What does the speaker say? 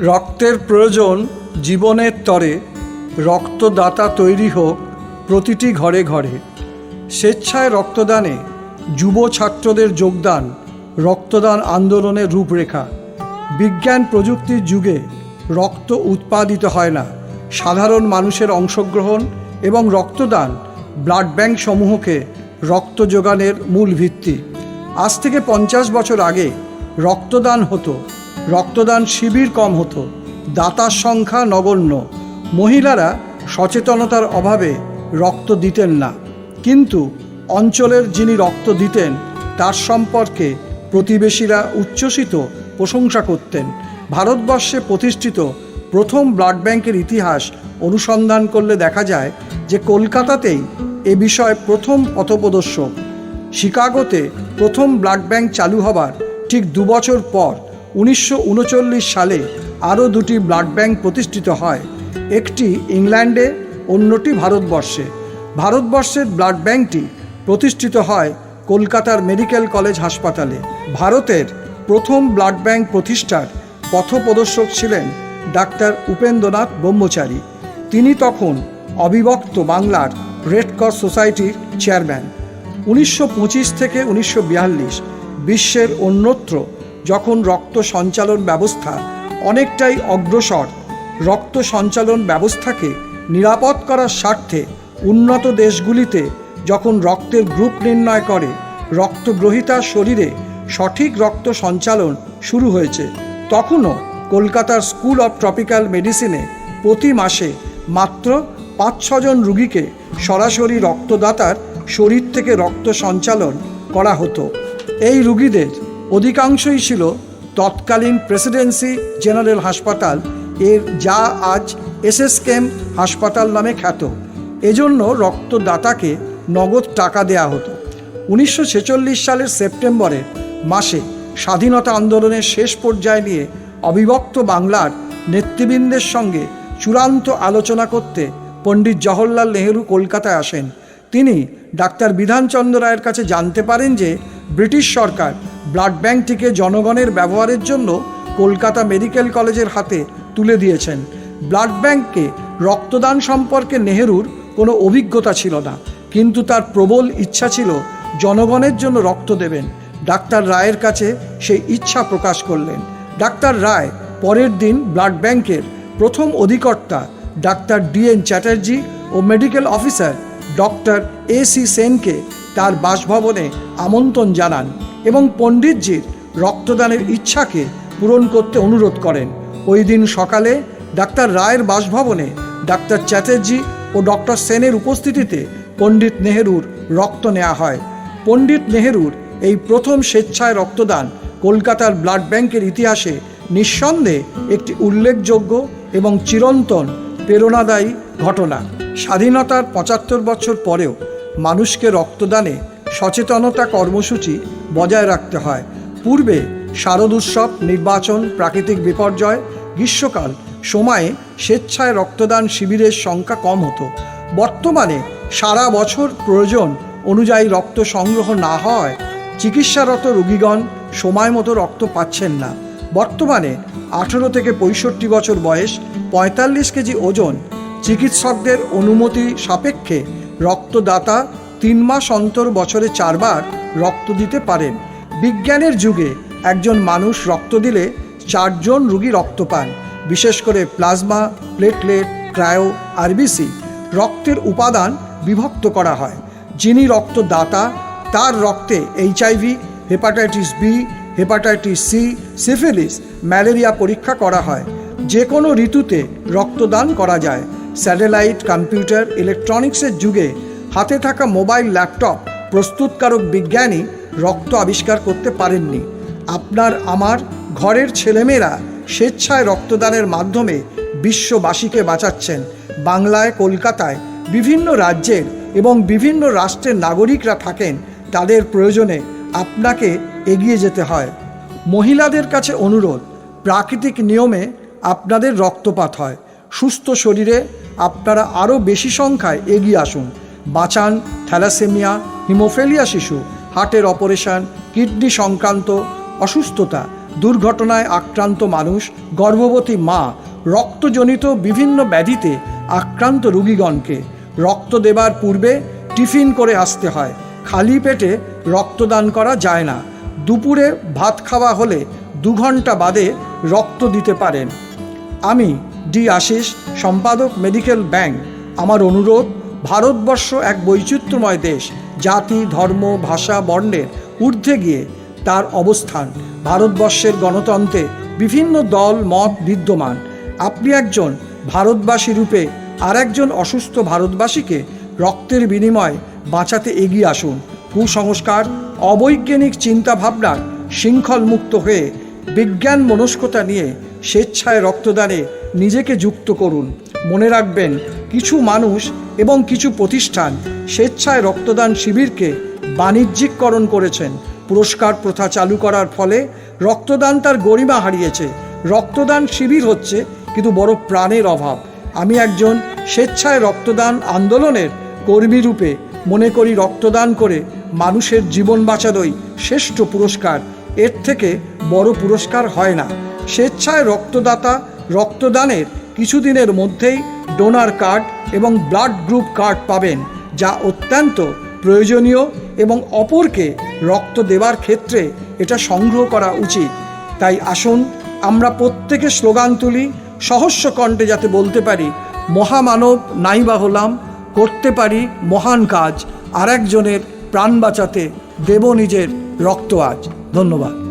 রক্তের প্রয়োজন জীবনের তরে রক্তদাতা তৈরি হোক প্রতিটি ঘরে ঘরে। স্বেচ্ছায় রক্তদানে যুব ছাত্রদের যোগদান, রক্তদান আন্দোলনের রূপরেখা। বিজ্ঞান প্রযুক্তির যুগে রক্ত উৎপাদিত হয় না। সাধারণ মানুষের অংশগ্রহণ এবং রক্তদান ব্লাড ব্যাংক সমূহকে রক্ত যোগানের মূল ভিত্তি। আজ থেকে পঞ্চাশ বছর আগে রক্তদান হতো রক্তদান শিবির কম হতো। দাতার সংখ্যা নগণ্য। মহিলারা সচেতনতার অভাবে রক্ত দিতেন না। কিন্তু অঞ্চলের যিনি রক্ত দিতেন, তার সম্পর্কে প্রতিবেশীরা উচ্ছ্বসিত প্রশংসা করতেন। ভারতবর্ষে প্রতিষ্ঠিত প্রথম ব্লাড ব্যাংকের ইতিহাস অনুসন্ধান করলে দেখা যায় যে কলকাতাতেই এ বিষয়ে প্রথম পথপ্রদর্শক। শিকাগোতে প্রথম ব্লাড ব্যাংক চালু হবার ঠিক দুবছর পর উনিশশো উনচল্লিশ সালে আরও দুটি ব্লাড ব্যাংক প্রতিষ্ঠিত হয়। একটি ইংল্যান্ডে, অন্যটি ভারতবর্ষে। ভারতবর্ষের ব্লাড ব্যাংকটি প্রতিষ্ঠিত হয় কলকাতার মেডিকেল কলেজ হাসপাতালে। ভারতের প্রথম ব্লাড ব্যাংক প্রতিষ্ঠার পথপ্রদর্শক ছিলেন ডাক্তার উপেন্দ্রনাথ ব্রহ্মচারী। তিনি তখন অবিভক্ত বাংলার রেড ক্রস সোসাইটির চেয়ারম্যান। উনিশশো পঁচিশ থেকে উনিশশো বিশ্বের অন্যত্র যখন রক্ত সঞ্চালন ব্যবস্থা অনেকটাই অগ্রসর, রক্ত সঞ্চালন ব্যবস্থাকে নিরাপদ করার স্বার্থে উন্নত দেশগুলিতে যখন রক্তের গ্রুপ নির্ণয় করে, রক্তগ্রহিতার শরীরে সঠিক রক্ত সঞ্চালন শুরু হয়েছে। তখনও কলকাতার স্কুল অফ ট্রপিক্যাল মেডিসিনে প্রতি মাসে মাত্র পাঁচ ছজন রুগীকে সরাসরি রক্তদাতার শরীর থেকে রক্ত সঞ্চালন করা হতো। এই রুগীদের অধিকাংশই ছিল তৎকালীন প্রেসিডেন্সি জেনারেল হাসপাতাল এর যা আজ এসএসকেএম হাসপাতাল নামে খ্যাত। এজন্য রক্তদাতাকে নগদ টাকা দেয়া হতো। উনিশশো ছেচল্লিশ সালের সেপ্টেম্বরের মাসে স্বাধীনতা আন্দোলনের শেষ পর্যায়ে নিয়ে অবিভক্ত বাংলার নেতৃবৃন্দের সঙ্গে চূড়ান্ত আলোচনা করতে পণ্ডিত জওহরলাল নেহরু কলকাতায় আসেন। তিনি ডাক্তার বিধানচন্দ্র রায়ের কাছে জানতে পারেন যে ব্রিটিশ সরকার ব্লাড ব্যাংকটিকে জনগণের ব্যবহারের জন্য কলকাতা মেডিকেল কলেজের হাতে তুলে দিয়েছেন। ব্লাড ব্যাংককে রক্তদান সম্পর্কে নেহেরুর কোনো অভিজ্ঞতা ছিল না। কিন্তু তার প্রবল ইচ্ছা ছিল জনগণের জন্য রক্ত দেবেন। ডাক্তার রায়ের কাছে সেই ইচ্ছা প্রকাশ করলেন। ডাক্তার রায় পরের দিন ব্লাড ব্যাংকের প্রথম অধিকর্তা ডাক্তার DN Chatterjee O medical officer doctor A C সেনকে তার বাসভবনে আমন্ত্রণ জানান। এবং পণ্ডিতজির রক্তদানের ইচ্ছাকে পূরণ করতে অনুরোধ করেন। ওই দিন সকালে ডাক্তার রায়ের বাসভবনে ডাক্তার চ্যাটার্জি ও ডক্টর সেনের উপস্থিতিতে পণ্ডিত নেহেরুর রক্ত নেওয়া হয়। পণ্ডিত নেহেরুর এই প্রথম স্বেচ্ছায় রক্তদান কলকাতার ব্লাড ব্যাংকের ইতিহাসে নিঃসন্দেহে একটি উল্লেখযোগ্য এবং চিরন্তন প্রেরণাদায়ী ঘটনা। স্বাধীনতার পঁচাত্তর বছর পরেও মানুষকে রক্তদানে সচেতনতা কর্মসূচি বজায় রাখতে হয়। পূর্বে শারদ উৎসব, নির্বাচন, প্রাকৃতিক বিপর্যয়, গ্রীষ্মকাল সময়ে স্বেচ্ছায় রক্তদান শিবিরের সংখ্যা কম হতো। বর্তমানে সারা বছর প্রয়োজন অনুযায়ী রক্ত সংগ্রহ না হয় চিকিৎসারত রোগীগণ সময় মতো রক্ত পাচ্ছেন না। বর্তমানে আঠেরো থেকে পঁয়ষট্টি বছর বয়স, পঁয়তাল্লিশ কেজি ওজন চিকিৎসকদের অনুমতি সাপেক্ষে রক্তদাতা তিন মাস অন্তর বছরে চারবার রক্ত দিতে পারেন। বিজ্ঞানের যুগে একজন মানুষ রক্ত দিলে চারজন রুগী রক্ত পান, বিশেষ করে প্লাজমা, প্লেটলেট, ক্রায়ো, আরবিসি। রক্তের উপাদান বিভক্ত করা হয়। যিনি রক্তদাতা, তার রক্তে HIV, hepatitis B, hepatitis C, syphilis, malaria পরীক্ষা করা হয়। যে কোনো ঋতুতে রক্তদান করা যায়। স্যাটেলাইট, কম্পিউটার, ইলেকট্রনিক্সের যুগে হাতে থাকা মোবাইল ল্যাপটপ প্রস্তুতকারক বিজ্ঞানী রক্ত আবিষ্কার করতে পারেননি। আপনার, আমার ঘরের ছেলেমেয়েরা স্বেচ্ছায় রক্তদানের মাধ্যমে বিশ্ববাসীকে বাঁচাচ্ছেন। বাংলায়, কলকাতায় বিভিন্ন রাজ্যের এবং বিভিন্ন রাষ্ট্রের নাগরিকরা থাকেন। তাদের প্রয়োজনে আপনাকে এগিয়ে যেতে হয়। মহিলাদের কাছে অনুরোধ, প্রাকৃতিক নিয়মে আপনাদের রক্তপাত হয়। সুস্থ শরীরে আপনারা আরও বেশি সংখ্যায় এগিয়ে আসুন। বাঁচান থ্যালাসেমিয়া, হিমোফেলিয়া শিশু, হার্টের অপারেশন, কিডনি সংক্রান্ত অসুস্থতা, দুর্ঘটনায় আক্রান্ত মানুষ, গর্ভবতী মা, রক্তজনিত বিভিন্ন ব্যাধিতে আক্রান্ত রুগীগণকে রক্ত দেবার পূর্বে টিফিন করে আসতে হয়। খালি পেটে রক্তদান করা যায় না। দুপুরে ভাত খাওয়া হলে দু ঘণ্টা বাদে রক্ত দিতে পারেন। আমি ডি আশিস, সম্পাদক মেডিকেল ব্যাংক। আমার অনুরোধ ভারতবর্ষ এক বৈচিত্র্যময় দেশ। জাতি, ধর্ম, ভাষা বর্ণের ঊর্ধ্বে গিয়ে তার অবস্থান। ভারতবর্ষের গণতন্ত্রে বিভিন্ন দল, মত বিদ্যমান। আপনি একজন ভারতবাসী রূপে আর একজন অসুস্থ ভারতবাসীকে রক্তের বিনিময়ে বাঁচাতে এগিয়ে আসুন। কুসংস্কার, অবৈজ্ঞানিক চিন্তাভাবনার শৃঙ্খল মুক্ত হয়ে বিজ্ঞান মনস্কতা নিয়ে স্বেচ্ছায় রক্তদানে নিজেকে যুক্ত করুন। মনে রাখবেন, কিছু মানুষ এবং কিছু প্রতিষ্ঠান স্বেচ্ছায় রক্তদান শিবিরকে বাণিজ্যিককরণ করেছেন। পুরস্কার প্রথা চালু করার ফলে রক্তদান তার গরিমা হারিয়েছে। রক্তদান শিবির হচ্ছে কিন্তু বড় প্রাণের অভাব। আমি একজন স্বেচ্ছায় রক্তদান আন্দোলনের কর্মী রূপে মনে করি রক্তদান করে মানুষের জীবন বাঁচানোই শ্রেষ্ঠ পুরস্কার। এর থেকে বড় পুরস্কার হয় না। স্বেচ্ছায় রক্তদাতা রক্তদানের কিছুদিনের মধ্যেই ডোনার কার্ড এবং ব্লাড গ্রুপ কার্ড পাবেন, যা অত্যন্ত প্রয়োজনীয় এবং অপরকে রক্ত দেওয়ার ক্ষেত্রে এটা সংগ্রহ করা উচিত। তাই আসুন, আমরা প্রত্যেকে স্লোগান তুলি সহস্য কণ্ঠে যাতে বলতে পারি, মহামানব নাইবা হলাম, করতে পারি মহান কাজ, আরেকজনের প্রাণ বাঁচাতে দেব নিজের রক্ত আজ। ধন্যবাদ।